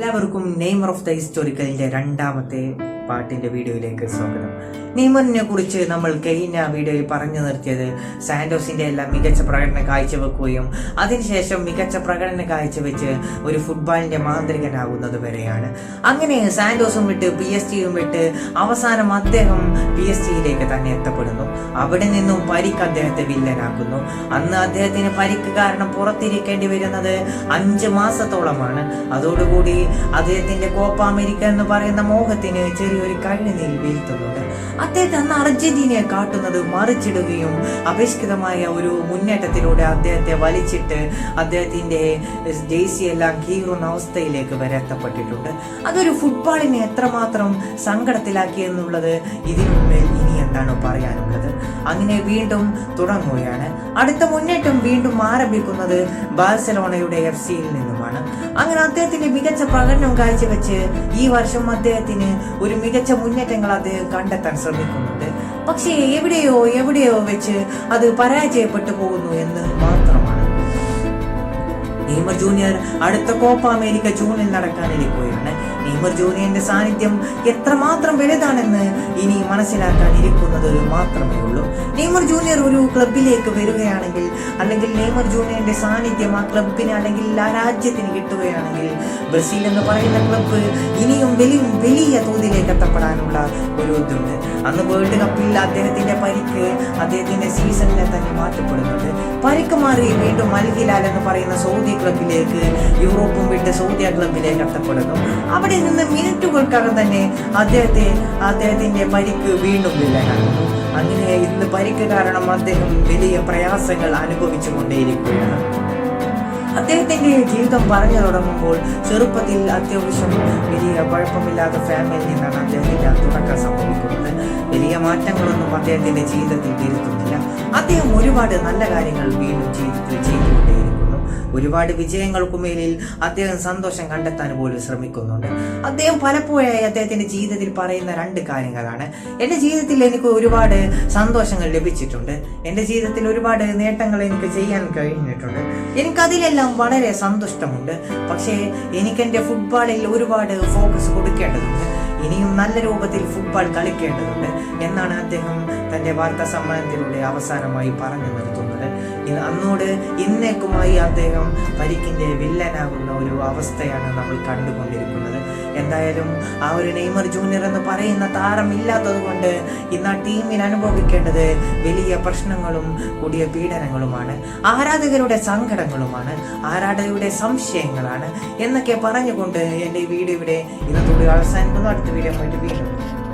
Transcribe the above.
എല്ലാവർക്കും Neymar of the ഹിസ്റ്റോറിക്കലിന്റെ രണ്ടാമത്തെ പാട്ടിന്റെ വീഡിയോയിലേക്ക് സ്വാഗതം. നെയ്മറിനെ കുറിച്ച് നമ്മൾ കഴിഞ്ഞ വീഡിയോയിൽ പറഞ്ഞു നിർത്തിയത് സാന്റോസിന്റെ എല്ലാം മികച്ച പ്രകടനം കാഴ്ചവെക്കുകയും അതിനുശേഷം മികച്ച പ്രകടനം കാഴ്ചവെച്ച് ഒരു ഫുട്ബോളിന്റെ മാന്ത്രികനാകുന്നത് വരെയാണ്. അങ്ങനെ സാൻഡോസും വിട്ട് പി എസ് ടിയും വിട്ട് അവസാനം അദ്ദേഹം പി എസ് ടിയിലേക്ക് തന്നെ എത്തപ്പെടുന്നു. അവിടെ നിന്നും പരിക്ക് അദ്ദേഹത്തെ വില്ലനാക്കുന്നു. അന്ന് അദ്ദേഹത്തിന് പരിക്ക് കാരണം പുറത്തിരിക്കേണ്ടി വരുന്നത് അഞ്ച് മാസത്തോളമാണ്. അതോടുകൂടി അദ്ദേഹത്തിന്റെ കോപ്പ അമേരിക്ക എന്ന് പറയുന്ന മോഹത്തിന് ചെറിയൊരു കണ്ണുനീർ വീഴ്ത്തുന്നുണ്ട്. അദ്ദേഹത്തെ അന്ന് അർജന്റീനയെ കാട്ടുന്നത് മറിച്ചിടുകയും അപേക്ഷിതമായ ഒരു മുന്നേറ്റത്തിലൂടെ അദ്ദേഹത്തെ വലിച്ചിട്ട് അദ്ദേഹത്തിന്റെ ജേഴ്സി എല്ലാം കീറുന്ന അവസ്ഥയിലേക്ക് വരെ എത്തപ്പെട്ടിട്ടുണ്ട്. അതൊരു ഫുട്ബോളിനെ എത്രമാത്രം സങ്കടത്തിലാക്കി എന്നുള്ളത് ഇതിനുമേൽ എന്താണ് പറയാനുള്ളത്. അങ്ങനെ വീണ്ടും തുടങ്ങുകയാണ്. അടുത്ത മുന്നേറ്റം വീണ്ടും ആരംഭിക്കുന്നത് ബാഴ്സലോണയുടെ എഫ് സിയിൽ നിന്നുമാണ്. അങ്ങനെ അദ്ദേഹത്തിന്റെ മികച്ച പ്രകടനം കാഴ്ചവെച്ച് ഈ വർഷം അദ്ദേഹത്തിന് ഒരു മികച്ച മുന്നേറ്റങ്ങൾ അദ്ദേഹം കണ്ടെത്താൻ ശ്രമിക്കുന്നുണ്ട്. പക്ഷേ എവിടെയോ എവിടെയോ വെച്ച് അത് പരാജയപ്പെട്ടു പോകുന്നു എന്ന് മാത്രമാണ് നെയ്മർ ജൂനിയർ അടുത്ത കോപ്പ അമേരിക്ക ജൂണിൽ നടക്കാനിരിക്കുകയാണ് നെയ്മർ ജൂനിയറിന്റെ സാന്നിധ്യം എത്രമാത്രം വലുതാണെന്ന് ഇനി മനസ്സിലാക്കാനിരിക്കുന്നത് മാത്രമേ ഉള്ളൂ. നെയ്മർ ജൂനിയർ ഒരു ക്ലബിലേക്ക് വരികയാണെങ്കിൽ അല്ലെങ്കിൽ നെയ്മർ ജൂനിയറിന്റെ സാന്നിധ്യം ആ ക്ലബിന് അല്ലെങ്കിൽ ആ രാജ്യത്തിന് കിട്ടുകയാണെങ്കിൽ ബ്രസീൽ എന്ന് പറയുന്ന ക്ലബ്ബ് ഇനിയും വലിയ വലിയ തോതിലേക്ക് എത്തപ്പെടാനുള്ള ഒരു ഇതുണ്ട്. അന്ന് വേൾഡ് കപ്പിൽ അദ്ദേഹത്തിന്റെ പരിക്ക് അദ്ദേഹത്തിന്റെ സീസണിനെ തന്നെ മാറ്റപ്പെടുന്നുണ്ട്. പരിക്ക് മാറി വീണ്ടും അൽ ഹിലാൽ എന്ന് പറയുന്ന സൗദി ക്ലബിലേക്ക് യൂറോപ്പും വിട്ട് സൗദി ക്ലബിലേക്ക് എത്തപ്പെടുന്നു അവിടെ നിന്ന് മിനിറ്റുകൾക്കകം തന്നെ അദ്ദേഹത്തെ അദ്ദേഹത്തിന്റെ പരിക്ക് വീണ്ടും വില്ലനാകുന്നു അങ്ങനെ ഇന്ന് പരിക്ക് കാരണം അദ്ദേഹം വലിയ പ്രയാസങ്ങൾ അനുഭവിച്ചു കൊണ്ടേയിരിക്കുകയാണ്. അദ്ദേഹത്തിന്റെ ജീവിതം പറഞ്ഞു തുടങ്ങുമ്പോൾ ചെറുപ്പത്തിൽ അത്യാവശ്യം വലിയ കുഴപ്പമില്ലാത്ത ഫാമിലിയിൽ നിന്നാണ് അദ്ദേഹത്തിന്റെ ആ തുടക്കം സംഭവിക്കുന്നത്. വലിയ മാറ്റങ്ങളൊന്നും അദ്ദേഹത്തിന്റെ ജീവിതത്തിൽ വരുത്തുന്നില്ല. അദ്ദേഹം ഒരുപാട് നല്ല കാര്യങ്ങൾ വീണ്ടും ജീവിതത്തിൽ ചെയ്തുകൊണ്ടേയിരിക്കുന്നു. ഒരുപാട് വിജയങ്ങൾക്കു മേലിൽ അദ്ദേഹം സന്തോഷം കണ്ടെത്താൻ പോലും ശ്രമിക്കുന്നുണ്ട്. അദ്ദേഹം പലപ്പോഴായി അദ്ദേഹത്തിന്റെ ജീവിതത്തിൽ പറയുന്ന രണ്ട് കാര്യങ്ങളാണ്. എന്റെ ജീവിതത്തിൽ എനിക്ക് ഒരുപാട് സന്തോഷങ്ങൾ ലഭിച്ചിട്ടുണ്ട്. എന്റെ ജീവിതത്തിൽ ഒരുപാട് നേട്ടങ്ങൾ എനിക്ക് ചെയ്യാൻ കഴിഞ്ഞിട്ടുണ്ട്. എനിക്കതിലെല്ലാം വളരെ സന്തുഷ്ടമുണ്ട്. പക്ഷേ എനിക്ക് എന്റെ ഫുട്ബോളിൽ ഒരുപാട് ഫോക്കസ് കൊടുക്കേണ്ടതുണ്ട്. ഇനിയും നല്ല രൂപത്തിൽ ഫുട്ബോൾ കളിക്കേണ്ടതുണ്ട് എന്നാണ് അദ്ദേഹം തന്റെ വാർത്താ സമ്മേളനത്തിലൂടെ അവസാനമായി പറഞ്ഞു നിർത്തുന്നത്. അന്നോട് ഇന്നേക്കുമായി അദ്ദേഹം പരിക്കിന്റെ വില്ലനാകുന്ന ഒരു അവസ്ഥയാണ് നമ്മൾ കണ്ടുകൊണ്ടിരിക്കുന്നത്. എന്തായാലും ആ ഒരു നെയ്മർ ജൂനിയർ എന്ന് പറയുന്ന താരം ഇല്ലാത്തത് കൊണ്ട് ഇന്ന് ആ ടീമിന് അനുഭവിക്കേണ്ടത് വലിയ പ്രശ്നങ്ങളും കൂടിയ പീഡനങ്ങളുമാണ്. ആരാധകരുടെ സങ്കടങ്ങളുമാണ് ആരാധകരുടെ സംശയങ്ങളാണ് എന്നൊക്കെ പറഞ്ഞുകൊണ്ട് എന്റെ വീഡിയോ ഇവിടെ ഇന്നത്തോടെ അവസാനിക്കുന്നു. അടുത്ത വീഡിയോ പോയിട്ട് ആയിട്ട്